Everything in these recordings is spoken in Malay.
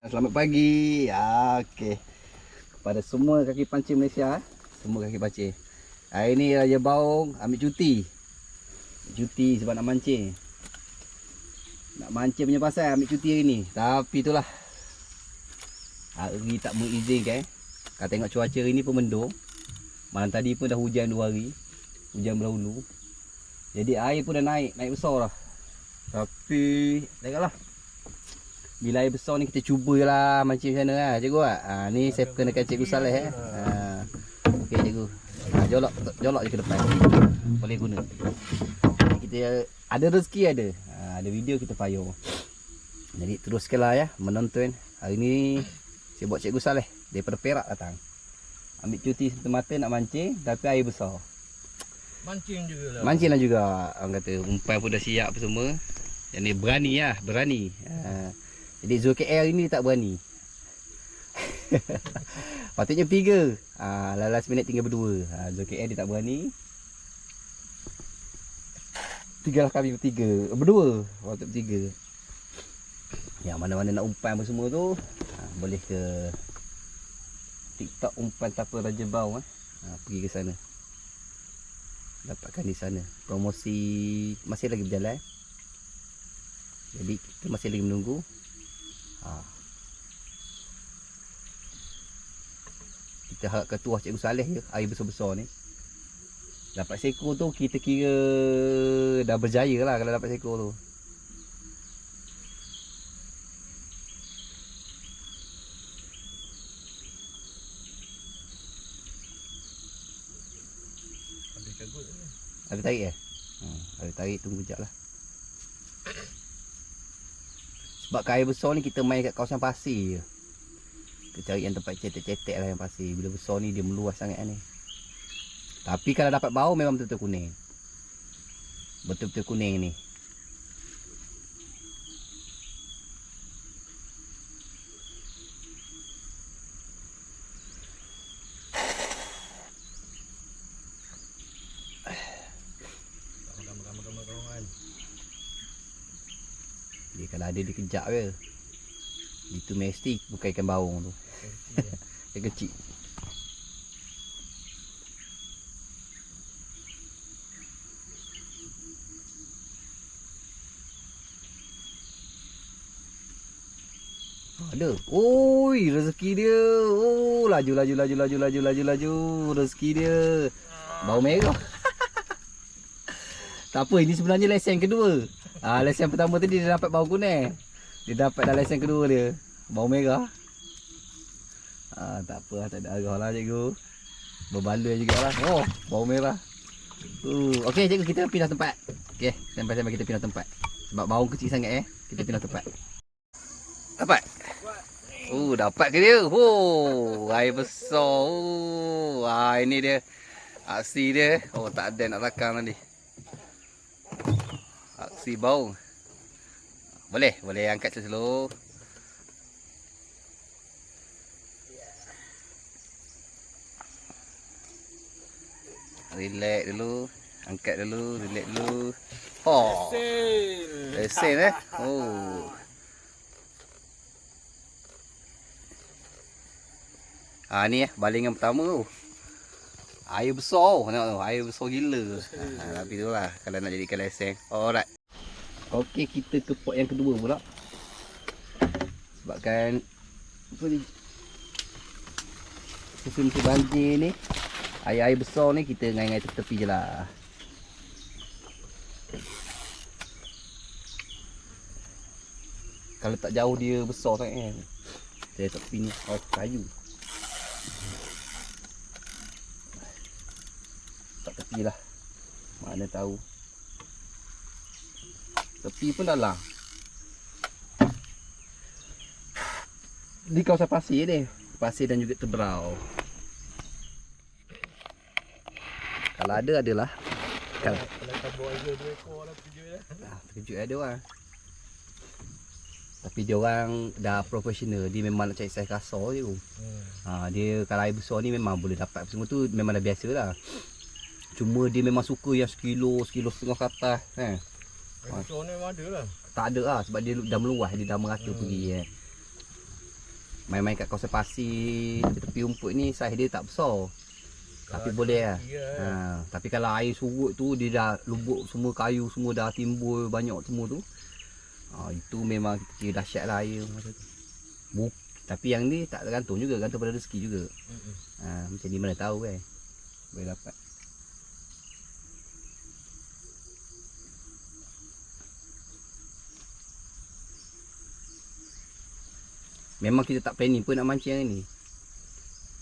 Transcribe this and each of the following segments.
Selamat pagi. Ya, okey. Kepada semua kaki pancing Malaysia, eh. semua kaki pancing. Hari ni Raja Baung ambil cuti. Cuti sebab nak mancing. Nak mancing punya pasal ambil cuti hari ni. Tapi itulah. Hari tak mengizinkan. Kalau tengok cuaca hari ni pun mendung. Malam tadi pun dah hujan dua hari. Hujan berlalu. Jadi air pun dah naik, naik besar dah. Tapi tengoklah. Bila air besar ni kita cuba je lah mancing macam mana lah cikgu lah. Ha, ni saya kenakan cikgu Saleh eh. Ha. Okey cikgu. Ha, jolok jolok je ke depan. Boleh guna. Kita ada rezeki ada. Ha, ada video kita payung. Jadi teruskanlah ya menonton. Hari ni saya buat cikgu Saleh daripada Perak datang. Ambil cuti semata-mata nak mancing tapi air besar. Mancing juga lah. Mancing lah juga orang kata umpan pun dah siap apa semua. Yang ni berani lah, berani. Ha. Jadi Zul KL ini tak berani. Patutnya tiga. Ha, last minit tinggal berdua. Ha, Zul KL dia tak berani. Tiga lah kami bertiga. Berdua. Patut bertiga. Yang mana-mana nak umpan apa semua tu. Ha, boleh ke TikTok umpan tapa Raja Bau. Eh. Ha, pergi ke sana dapatkan di sana. Promosi masih lagi berjalan. Jadi kita masih lagi menunggu. Ha. Kita harap ketua Cikgu Saleh je air besar-besar ni. Dapat seekor tu kita kira dah berjaya lah kalau dapat seekor tu. Ada tarik eh? Ha, ada tarik tunggu jap lah. Sebab air besar ni kita main kat kawasan pasir je. Kita cari yang tempat cetek-cetek lah yang pasir. Bila besar ni dia meluas sangat ni. Tapi kalau dapat bau memang betul-betul kuning. Betul-betul kuning ni. Dia kejap je. Itu mesti bukan ikan baung tu. Dia kecil. Ada. Oi, rezeki dia. Oh, laju laju laju laju laju laju laju. Rezeki dia. Bau merah. tak apa, ini sebenarnya lesen kedua. Ah, lesen pertama tadi dia dapat bau kuning. Dia dapat dah lesen kedua dia. Bau merah. Ah, tak apa, tak ada arah lah cikgu. Berbaloi jugalah. Oh, bau merah. Uh, okey cikgu kita pindah tempat. Okey, sampai-sampai kita pindah tempat. Sebab bau kecil sangat eh. Kita pindah tempat. Dapat. Oh, dapat ke dia? Oh, air besar. Oh, ah ini dia. Aksi dia. Oh, tak ada nak rakam tadi. Aksi bau. Boleh, boleh angkat slow. Relax dulu. Angkat dulu, relax dulu. Oh. Lesen eh. Oh. Ah ni eh balingan pertama tu. Air besar. Tengok tu, air besar gila. Ha, tapi tu lah kalau nak jadikan lesen. Alright. Okey, kita ke pot yang kedua pula. Sebabkan apa ni? Susun musim banjir ni Air-air besar ni kita ngai-ngai tepi-tepi je lah Kalau tak jauh dia besar sangat kan Saya tepi ni oh, kayu Tak tepi lah Mana tahu Tepi pun dalam Di kawasan pasir ni Pasir dan juga teberau Kalau ada adalah Kalau dua ekor lah ya. Terkejut ada orang. Tapi dia orang dah profesional, dia memang nak cari saiz kasar je. tu. Hmm. Ha, dia kalau air besar ni memang boleh dapat semua tu memang dah biasa lah. Cuma dia memang suka yang sekilo, sekilo setengah ke atas. Eh. Ekor ni memang ada lah. Tak ada lah sebab dia dah meluas, dia dah merata Hmm. pergi. Eh. main-main kat kawasan pasir tepi rumput ni saiz dia tak besar. Tapi boleh lah. Ya. Ha, tapi kalau air surut tu dia dah lubuk semua kayu semua dah timbul banyak semua tu. Ha, itu memang kita kira dahsyat lah air masa tu. Buk, tapi yang ni tak tergantung juga, gantung pada rezeki juga. Ha, macam ni mana tahu kan. Boleh dapat. Memang kita tak planning pun nak mancing hari ni.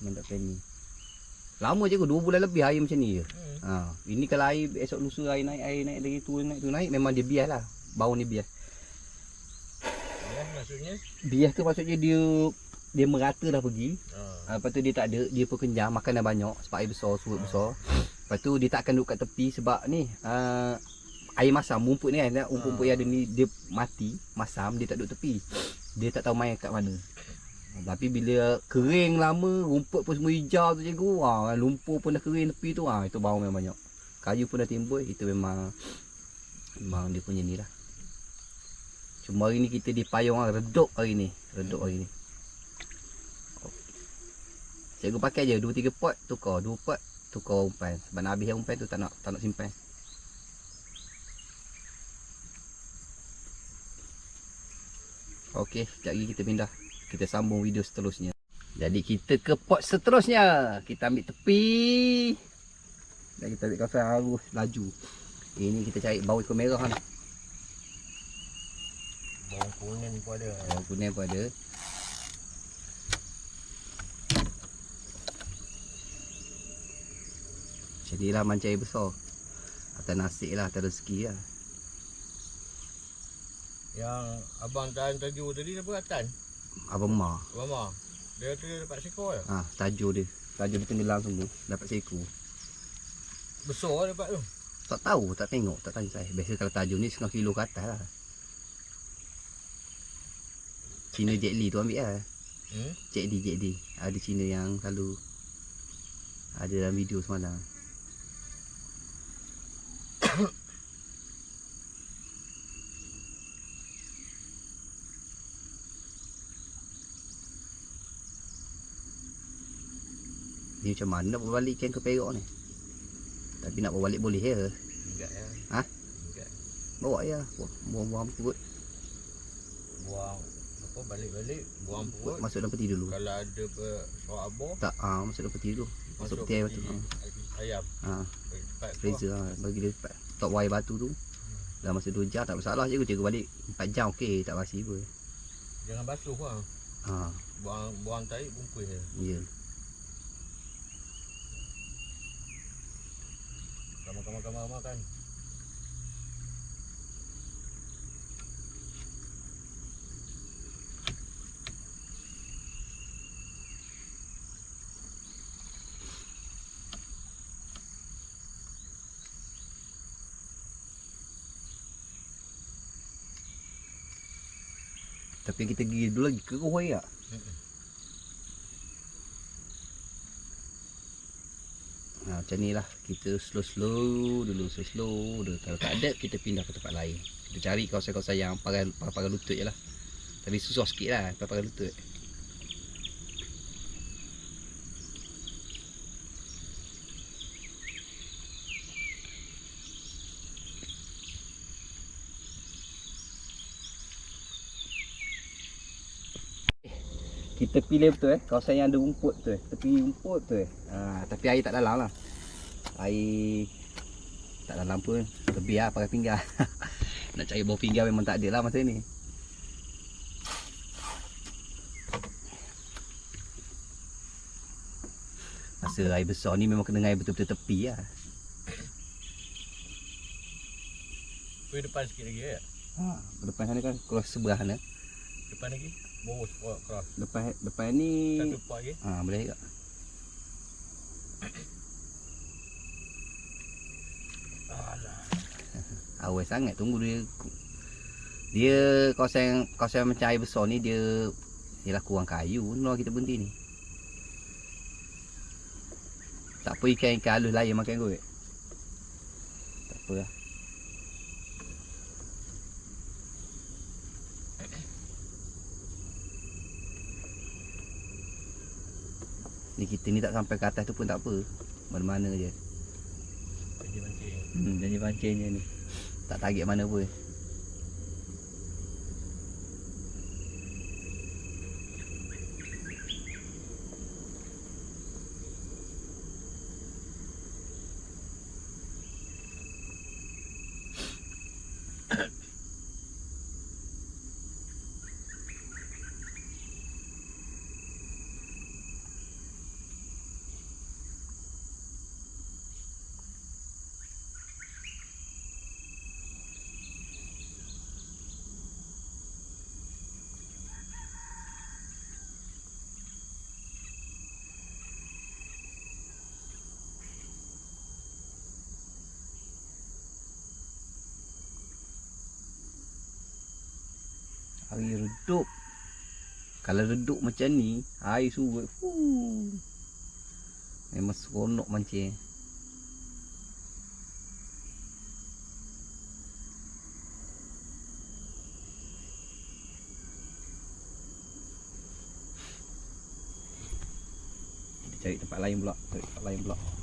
Memang tak planning. Lama je kot, 2 bulan lebih air macam ni je. Hmm. Ha, ini kalau air esok lusa air naik, air naik lagi tu naik tu naik memang dia bias lah. Bau ni bias. Ya, maksudnya. Bias tu maksudnya dia dia merata dah pergi. Ha. Ha, lepas tu dia tak ada, dia pun kenyang, makan dah banyak sebab air besar, surut besar. Lepas tu dia tak akan duduk kat tepi sebab ni uh, air masam, rumput ni kan, rumput-rumput yang ada ni dia mati, masam, dia tak duduk tepi. Dia tak tahu main kat mana. Tapi bila kering lama, rumput pun semua hijau tu cikgu, ha, lumpur pun dah kering tepi tu, ha, itu bau memang banyak. Kayu pun dah timbul, itu memang memang dia punya ni lah. Cuma hari ni kita di payung lah, redup hari ni, redup hari ni. Cikgu pakai je 2 3 pot tukar, 2 pot tukar umpan. Sebab nak habis umpan tu tak nak tak nak simpan. Okey, sekejap lagi kita pindah. Kita sambung video seterusnya. Jadi kita ke pot seterusnya. Kita ambil tepi. Dan kita ambil kawasan arus laju. Ini kita cari bau ikan merah kan. Bawang kuning pun ada. Bau kuning pun ada. Jadilah mancai besar. Atas nasib lah, atas rezeki lah. Yang abang tahan tajuk tadi apa katan? Abang Ma. Abang Ma. Dia tu dia dapat seekor je. Ha, tajuk dia. Tajuk dia tenggelam semua. Dapat seekor. Besar dia dapat tu. Tak tahu, tak tengok, tak tanya saya. Biasa kalau tajuk ni setengah kilo ke atas lah. Cina Jet Li tu ambil lah. Hmm? Jet Li, Jet Li. Ada Cina yang selalu ada dalam video semalam. Ni macam mana nak bawa balik ikan ke Perak ni? Tapi nak bawa balik boleh ya. Enggak ya. Ha? Enggak. Bawa ya. Buang- Buang-buang perut. Buang apa balik-balik buang perut. Masuk dalam peti dulu. Kalau ada suara abor Tak, ah masuk dalam peti dulu. Masuk peti air batu. peti Ayam. Ha, freezer ha. bagi dia cepat. Top wire batu tu. Dah masa 2 jam tak masalah je cikgu balik 4 jam okey tak basi pun. Jangan basuh lah. Ha, Buang buang tahi bungkus je. ya. Kamar-kamar-kamar makan. Tapi kita pergi dulu lagi keruh lagi tak? Ha, macam ni lah. Kita slow-slow dulu Slow-slow. Kalau tak ada kita pindah ke tempat lain. Kita cari kawasan-kawasan yang pakai lutut je lah. Tapi susah sikit lah pakai lutut kita pilih betul eh. Kawasan yang ada rumput tu eh. Tepi rumput tu eh. Ha, tapi air tak dalam lah. Air tak dalam pun lebih lah pakai pinggan. Nak cari bawah pinggan memang tak ada lah masa ni. Masa air besar ni memang kena air betul-betul tepi lah. Pergi depan sikit lagi ya. ha, depan sana kan cross sebelah sana. Depan lagi. Bawah cross. cross. depan depan ni Satu pot lagi. ha, boleh tak Alah. Awal sangat tunggu dia Dia kawasan kawasan macam air besar ni dia Yalah kurang kayu Nol kita berhenti ni Tak apa ikan-ikan halus lain makan kot Tak apa lah Ni kita ni tak sampai ke atas tu pun tak apa. Mana-mana je. Jadi mancing. Hmm, janji pancing je ni. Tak target mana pun. Air redup. Kalau redup macam ni, air surut. Fuh. Memang seronok mancing. Cari tempat lain pula. Cari tempat lain pula.